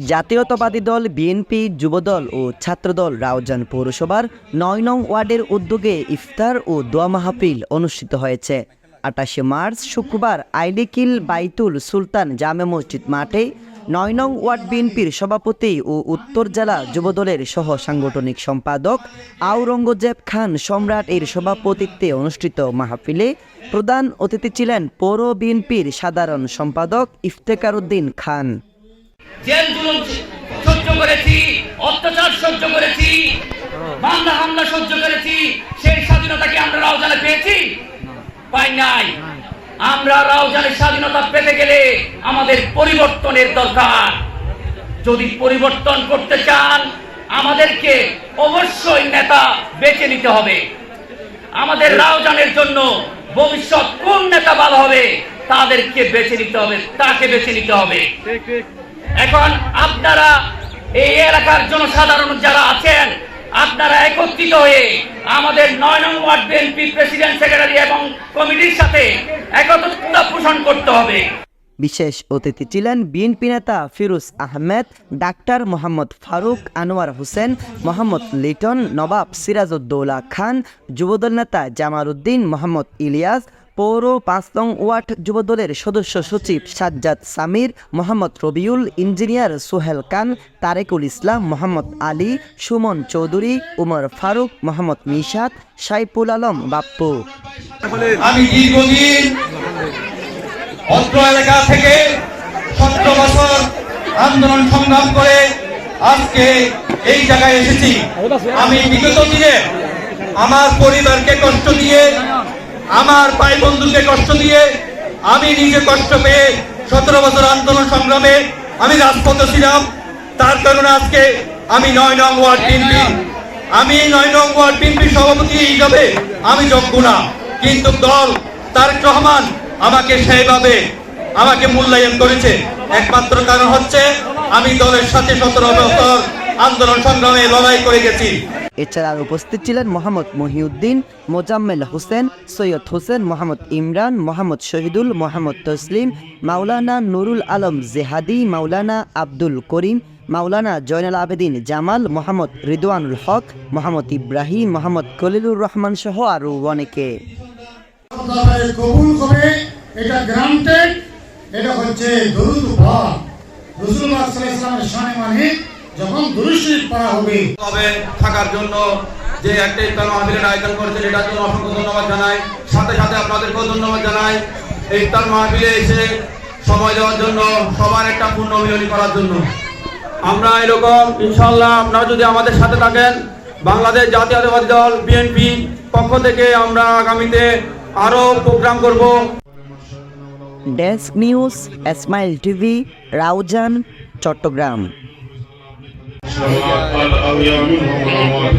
জাতীয়তাবাদী দল বিএনপি, যুবদল ও ছাত্রদল রাউজান পৌরসভার নয় নং ওয়ার্ডের উদ্যোগে ইফতার ও দোয়া মাহফিল অনুষ্ঠিত হয়েছে। আটাশে মার্চ শুক্রবার আইলিকিল বাইতুল সুলতান জামে মসজিদ মাঠে নয় নং ওয়ার্ড বিএনপির সভাপতি ও উত্তর জেলা যুবদলের সহ সাংগঠনিক সম্পাদক আওরঙ্গজেব খান সম্রাট এর সভাপতিত্বে অনুষ্ঠিত মাহফিলে প্রধান অতিথি ছিলেন পৌর বিএনপির সাধারণ সম্পাদক ইফতেকার উদ্দিন খান। জেল জুলুম সহ্য করেছি, অত্যাচার সহ্য করেছি, মামলা হামলা সহ্য করেছি, সেই স্বাধীনতা কি আমরা রাউজানে পেয়েছি? পাই নাই। আমরা রাউজানের স্বাধীনতা পেতে গেলে আমাদের পরিবর্তনের দরকার। যদি পরিবর্তন করতে চান, আমাদেরকে অবশ্যই নেতা বেছে নিতে হবে। আমাদের রাউজানের জন্য ভবিষ্যৎ কোন নেতা ভালো হবে, তাদেরকে বেছে নিতে হবে, তাকে বেছে নিতে হবে। এখন আপনারা এই এলাকার জনসাধারণ যারা আছেন, আপনারা একত্রিত হয়ে আমাদের নয় নং ওয়ার্ড বিএনপি প্রেসিডেন্ট, সেক্রেটারি এবং কমিটির সাথে একত্রতা পোষণ করতে হবে। বিশেষ অতিথি ছিলেন বিএনপি নেতা ফিরোজ আহমেদ, ডাক্তার মোহাম্মদ ফারুক, আনোয়ার হোসেন, মোহাম্মদ লিটন, নবাব সিরাজউদ্দৌলা খান, যুবদল নেতা জামাল উদ্দিন, মোহাম্মদ ইলিয়াস পৌর পাঁচ নং ওয়ার্ড যুবদলের সদস্য সচিব সাজ্জাদ সামির, মোহাম্মদ রবিউল, ইঞ্জিনিয়ার সোহেল খান, তারেকুল ইসলাম, মোহাম্মদ আলী, সুমন চৌধুরী, উমর ফারুক, মোহাম্মদ মিশাদ সাইফুল আলম, বাপ্পু। এলাকা থেকে বছর আন্দোলন সংগ্রাম করে আজকে এই জায়গায় এসেছি। আমি বিগত দিনে আমার পরিবারকে কষ্ট দিয়ে আমার ভাই বন্ধুকে কষ্ট দিয়ে আমি নিজে কষ্ট পেয়ে সতেরো বছর আন্দোলন সংগ্রামে আমি রাজপথে ছিলাম। তার কারণে আজকে আমি নয় নং ওয়ার্ড বিএনপি। আমি নয় নং ওয়ার্ড বিএনপি সভাপতি হিসাবে আমি যোগ্য না। কিন্তু দল তারেক রহমান আমাকে সেইভাবে আমাকে মূল্যায়ন করেছে। একমাত্র কারণ হচ্ছে আমি দলের সাথে সতেরো বছর আন্দোলন সংগ্রামে লড়াই করে গেছি। এছাড়া আর উপস্থিত ছিলেন মোহাম্মদ মহিউদ্দিন, মোজাম্মেল হোসেন, সৈয়দ হোসেন, মোহাম্মদ ইমরান, মোহাম্মদ শহীদুল, মোহাম্মদ তসলিম, মাওলানা নুরুল আলম জেহাদি, মাওলানা আব্দুল করিম, মাওলানা জয়নাল আবেদিন জামাল, মোহাম্মদ রিদওয়ানুল হক, মোহাম্মদ ইব্রাহিম, মোহাম্মদ খলিলুর রহমান সহ আরও অনেকে। এটা হচ্ছে রসুল্লাহ মানে যখন দুরুশরীফ পড়া হবে। হবে থাকার জন্য যে একটা ইফতার মাহফিলের আয়োজন করেছেন এটার জন্য অসংখ্য ধন্যবাদ জানাই। সাথে সাথে আপনাদেরকেও ধন্যবাদ জানাই এই ইফতার মাহফিলে এসে সময় দেওয়ার জন্য সবার একটা পূর্ণ মিলনী করার জন্য। আমরা এরকম ইনশাল্লাহ আপনারা যদি আমাদের সাথে থাকেন বাংলাদেশ জাতীয়তাবাদী দল বিএনপি পক্ষ থেকে আমরা আগামীতে আরও প্রোগ্রাম করব। Desk news Esmail TV Raozan Chattogram. سماء الأريام وما